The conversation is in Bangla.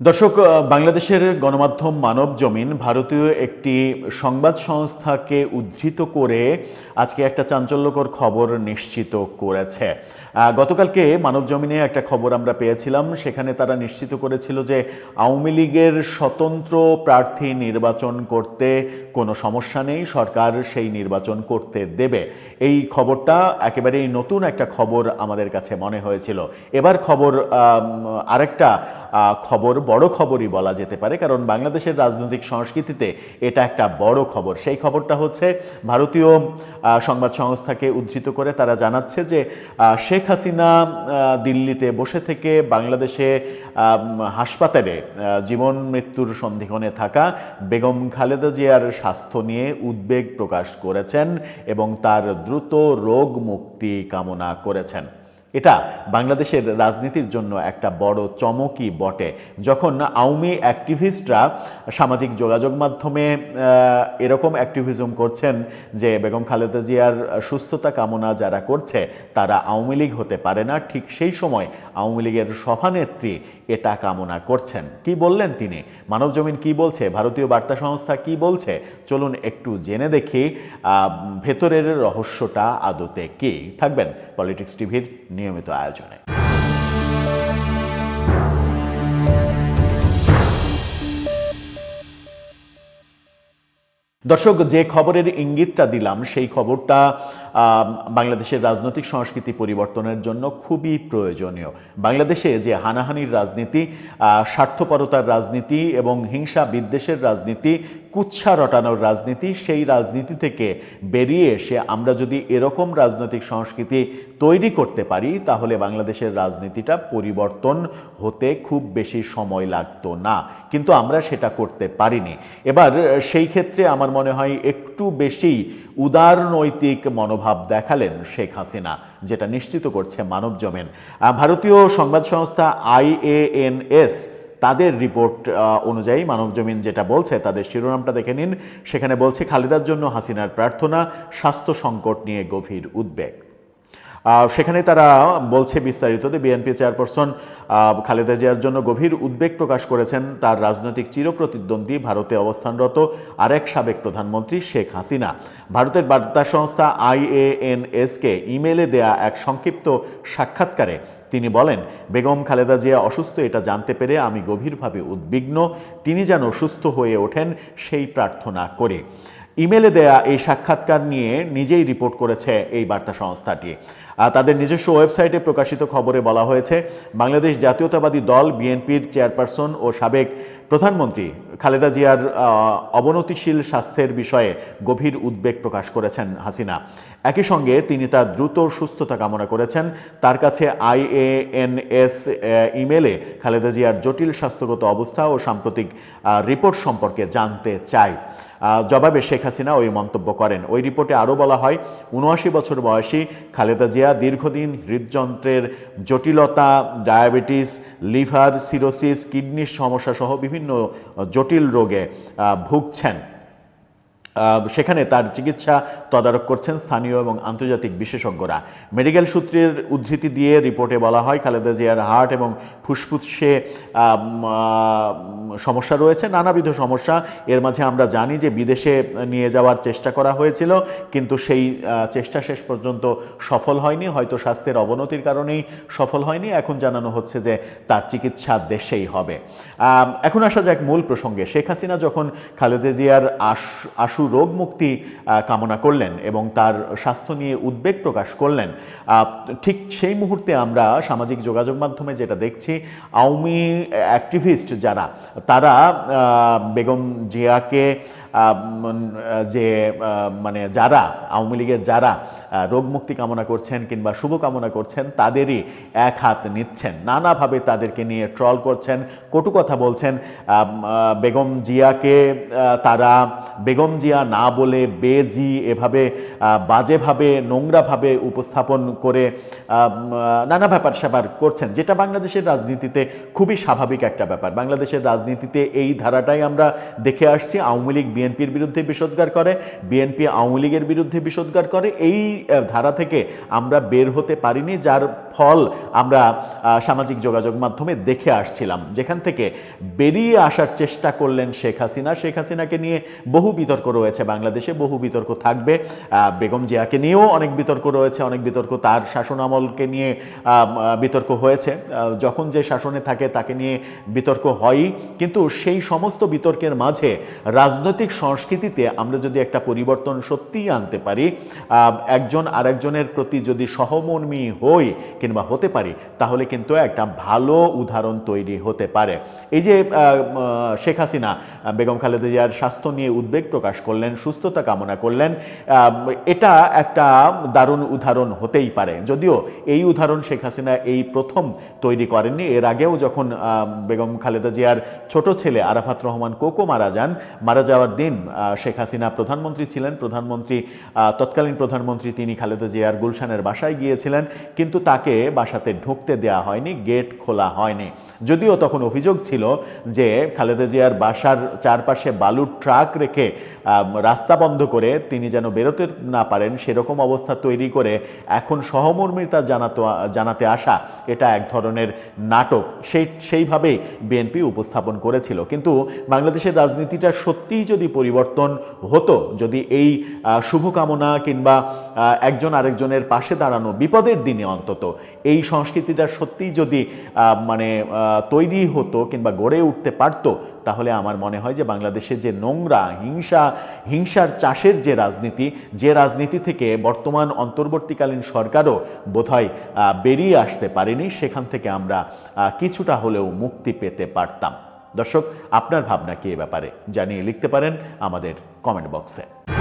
দর্শক বাংলাদেশের গণমাধ্যম মানব জমিন ভারতীয় একটি সংবাদ সংস্থাকে উদ্ধৃত করে আজকে একটা চাঞ্চল্যকর খবর নিশ্চিত করেছে। গতকালকে মানব জমিনে একটা খবর আমরা পেয়েছিলাম, সেখানে তারা নিশ্চিত করেছিল যে আওয়ামী লীগের স্বতন্ত্র প্রার্থী নির্বাচন করতে কোনো সমস্যা নেই, সরকার সেই নির্বাচন করতে দেবে। এই খবরটা একেবারেই নতুন একটা খবর আমাদের কাছে মনে হয়েছিল। এবার খবর আরেকটা খবর, বড় খবরই বলা যেতে পারে, কারণ বাংলাদেশের রাজনৈতিক সংস্কৃতিতে এটা একটা বড় খবর। সেই খবরটা হচ্ছে ভারতীয় সংবাদ সংস্থাকে উদ্ধৃত করে তারা জানাচ্ছে যে শেখ হাসিনা দিল্লিতে বসে থেকে বাংলাদেশে হাসপাতালে জীবন মৃত্যুর সন্ধিক্ষণে থাকা বেগম খালেদা জিয়ার স্বাস্থ্য নিয়ে উদ্বেগ প্রকাশ করেছেন এবং তার দ্রুত রোগ মুক্তি কামনা করেছেন। এটা বাংলাদেশের রাজনীতির জন্য একটা বড় চমকই বটে। যখন আওয়ামী অ্যাক্টিভিস্টরা সামাজিক যোগাযোগ মাধ্যমে এরকম অ্যাক্টিভিজম করছেন যে বেগম খালেদা জিয়ার সুস্থতা কামনা যারা করছে, তারা আওয়ামী লীগ হতে পারে না। ঠিক সেই সময় আওয়ামী লীগের সভানেত্রী এটা কামনা করছেন। কি বললেন তিনি? মানবজমিন কি বলছে? ভারতীয় বার্তা সংস্থা কি বলছে? চলুন একটু জেনে দেখি ভেতরের রহস্যটা আদতে কি? থাকবেন পলিটিক্স টিভির নিয়মিত আয়োজনে। দর্শক, যে খবরের ইঙ্গিতটা দিলাম, সেই খবরটা বাংলাদেশের রাজনৈতিক সংস্কৃতি পরিবর্তনের জন্য খুবই প্রয়োজনীয়। বাংলাদেশে যে হানাহানির রাজনীতি স্বার্থপরতার রাজনীতি এবং হিংসা বিদ্বেষের রাজনীতি কুচ্ছা রটানোর রাজনীতি, সেই রাজনীতি থেকে বেরিয়ে এসে আমরা যদি এরকম রাজনৈতিক সংস্কৃতি তৈরি করতে পারি, তাহলে বাংলাদেশের রাজনীতিটা পরিবর্তন হতে খুব বেশি সময় লাগতো না। কিন্তু আমরা সেটা করতে পারিনি। এবার, সেই ক্ষেত্রে আমার মনে হয় একটু বেশি উদারনৈতিক মনোভাব দেখালেন শেখ হাসিনা, যেটা নিশ্চিত করছে মানব জমেন। ভারতীয় সংবাদ সংস্থা আইএএনএস তাদের রিপোর্ট অনুযায়ী মানবজমিন যেটা বলছে, তাদের শিরোনামটা দেখে নিন। সেখানে বলছে, খালেদার জন্য হাসিনার প্রার্থনা, স্বাস্থ্য সংকট নিয়ে গভীর উদ্বেগ। সেখানে তারা বলছে বিস্তারিত যে বিএনপি চেয়ারপারসন খালেদা জিয়ার জন্য গভীর উদ্বেগ প্রকাশ করেছেন তার রাজনৈতিক চিরপ্রতিদ্বন্দ্বী ভারতে অবস্থানরত আরেক সাবেক প্রধানমন্ত্রী শেখ হাসিনা। ভারতের বার্তা সংস্থা আইএএনএসকে ইমেলে দেয়া এক সংক্ষিপ্ত সাক্ষাৎকারে তিনি বলেন, বেগম খালেদা জিয়া অসুস্থ, এটা জানতে পেরে আমি গভীরভাবে উদ্বিগ্ন। তিনি যেন সুস্থ হয়ে ওঠেন, সেই প্রার্থনা করে। ইমেলে দেয়া এই সাক্ষাৎকার নিয়ে নিজেই রিপোর্ট করেছে এই বার্তা সংস্থাটি। আর তাদের নিজস্ব ওয়েবসাইটে প্রকাশিত খবরে বলা হয়েছে, বাংলাদেশ জাতীয়তাবাদী দল, বিএনপির চেয়ারপারসন ও সাবেক প্রধানমন্ত্রী খালেদা জিয়ার অবনতিশীল স্বাস্থ্যের বিষয়ে গভীর উদ্বেগ প্রকাশ করেছেন হাসিনা। একই সঙ্গে তিনি তার দ্রুত সুস্থতা কামনা করেছেন। তার কাছে আইএএনএস ইমেলে খালেদা জিয়ার জটিল স্বাস্থ্যগত অবস্থা ও সাম্প্রতিক রিপোর্ট সম্পর্কে জানতে চায় জবাবে শেখ হাসিনা ওই মন্তব্য করেন। ওই রিপোর্টে আরও বলা হয়, উনআশি বছর বয়সী খালেদা জিয়া দীর্ঘদিন হৃদযন্ত্রের জটিলতা, ডায়াবেটিস, লিভার সিরোসিস, কিডনির সমস্যা সহ বিভিন্ন, জটিল রোগে ভুগছেন। সেখানে তার চিকিৎসা তদারক করছেন স্থানীয় এবং আন্তর্জাতিক বিশেষজ্ঞরা। মেডিকেল সূত্রের উদ্ধৃতি দিয়ে রিপোর্টে বলা হয়, খালেদা জিয়ার হার্ট এবং ফুসফুসে সমস্যা রয়েছে, নানাবিধ সমস্যা। এর মাঝে আমরা জানি যে বিদেশে নিয়ে যাওয়ার চেষ্টা করা হয়েছিল, কিন্তু সেই চেষ্টা শেষ পর্যন্ত সফল হয়নি, হয়তো স্বাস্থ্যের অবনতির কারণেই সফল হয়নি। এখন জানানো হচ্ছে যে তার চিকিৎসা দেশেই হবে। এখন আসা যাক মূল প্রসঙ্গে। শেখ হাসিনা যখন খালেদা জিয়ার আশ- আশু রোগ মুক্তি কামনা করলেন এবং তার স্বাস্থ্য নিয়ে উদ্বেগ প্রকাশ করলেন। ঠিক সেই মুহূর্তে আমরা সামাজিক যোগাযোগ মাধ্যমে যেটা দেখছি, আওয়ামী অ্যাক্টিভিস্ট যারা, তারা বেগম জিয়াকে যে মানে যারা আওয়ামী লীগের যারা আহ, রোগ মুক্তি কামনা করছেন কিংবা শুভ কামনা করছেন তাদেরই এক হাত নিচ্ছেন। নানাভাবে তাদেরকে নিয়ে ট্রল করছেন। কটু কথা বলছেন বেগম জিয়াকে তারা বেগম জিয়া না বলে বেজি এভাবে বাজেভাবে নোংরাভাবে উপস্থাপন করে নানা ব্যাপার স্যাপার করছেন। যেটা বাংলাদেশের রাজনীতিতে খুবই স্বাভাবিক একটা ব্যাপার। বাংলাদেশের রাজনীতিতে এই ধারাটাই আমরা দেখে আসছি। আওয়ামী লীগ বিএনপির বিরুদ্ধে বিষোদ্গার করে বিএনপি আওয়ামী লীগের বিরুদ্ধে বিষোদ্গার করে এই ধারা থেকে আমরা বের হতে পারিনি যার ফল আমরা সামাজিক যোগাযোগ মাধ্যমে দেখে আসছিলাম। যেখান থেকে বেরিয়ে আসার চেষ্টা করলেন শেখ হাসিনা। শেখ হাসিনাকে নিয়ে বহু বিতর্ক রয়েছে বাংলাদেশে বহু বিতর্ক থাকবে। বেগম জিয়াকে নিয়েও অনেক বিতর্ক রয়েছে অনেক বিতর্ক তার শাসনামলকে নিয়ে আহ, আহ, বিতর্ক হয়েছে। যখন যে শাসনে থাকে তাকে নিয়ে বিতর্ক হয়ই। কিন্তু সেই সমস্ত বিতর্কের মাঝে রাজনৈতিক সংস্কৃতিতে আমরা যদি একটা পরিবর্তন সত্যিই আনতে পারি একজন আরেকজনের প্রতি যদি সহমর্মী হই কিংবা হতে পারি, তাহলে কিন্তু একটা ভালো উদাহরণ তৈরি হতে পারে। এই যে শেখ হাসিনা, বেগম খালেদা জিয়ার স্বাস্থ্য নিয়ে উদ্বেগ প্রকাশ করলেন, সুস্থতা কামনা করলেন এটা একটা দারুণ উদাহরণ হতেই পারে। যদিও এই উদাহরণ শেখ হাসিনা এই প্রথম তৈরি করেননি। এর আগেও যখন বেগম খালেদা জিয়ার ছোট ছেলে আরাফাত রহমান কোকো মারা যান, মারা যাওয়ার দিন শেখ হাসিনা প্রধানমন্ত্রী ছিলেন, প্রধানমন্ত্রী তৎকালীন প্রধানমন্ত্রী তিনি খালেদা জিয়ার গুলশানের বাসায় গিয়েছিলেন, কিন্তু তাকে বাসাতে ঢুকতে দেওয়া হয়নি, গেট খোলা হয়নি। যদিও তখন অভিযোগ ছিল যে খালেদা জিয়ার বাসার চারপাশে বালুর ট্রাক রেখে রাস্তা বন্ধ করে তিনি যেন বেরোতে না পারেন, সেরকম অবস্থা তৈরি করে এখন সহমর্মিতা জানাতো, জানাতে আসা এটা এক ধরনের নাটক। সেই, সেইভাবেই বিএনপি উপস্থাপন করেছিল। কিন্তু বাংলাদেশের রাজনীতিটা সত্যিই যদি পরিবর্তন হতো। যদি এই শুভকামনা কিংবা একজন আরেকজনের পাশে দাঁড়ানো বিপদের দিনে অন্তত, এই সংস্কৃতিটা সত্যিই যদি মানে তৈরি হতো কিংবা গড়ে উঠতে পারতো, তাহলে আমার মনে হয় যে বাংলাদেশে যে নোংরা, হিংসা, হিংসার চাষের যে রাজনীতি যে রাজনীতি থেকে বর্তমান অন্তর্বর্তীকালীন সরকারও বোধহয় বেরিয়ে আসতে পারেনি, সেখান থেকে আমরা কিছুটা হলেও মুক্তি পেতে পারতাম। দর্শক আপনার ভাবনা কি এ ব্যাপারে জানিয়ে লিখতে পারেন আমাদের কমেন্ট বক্সে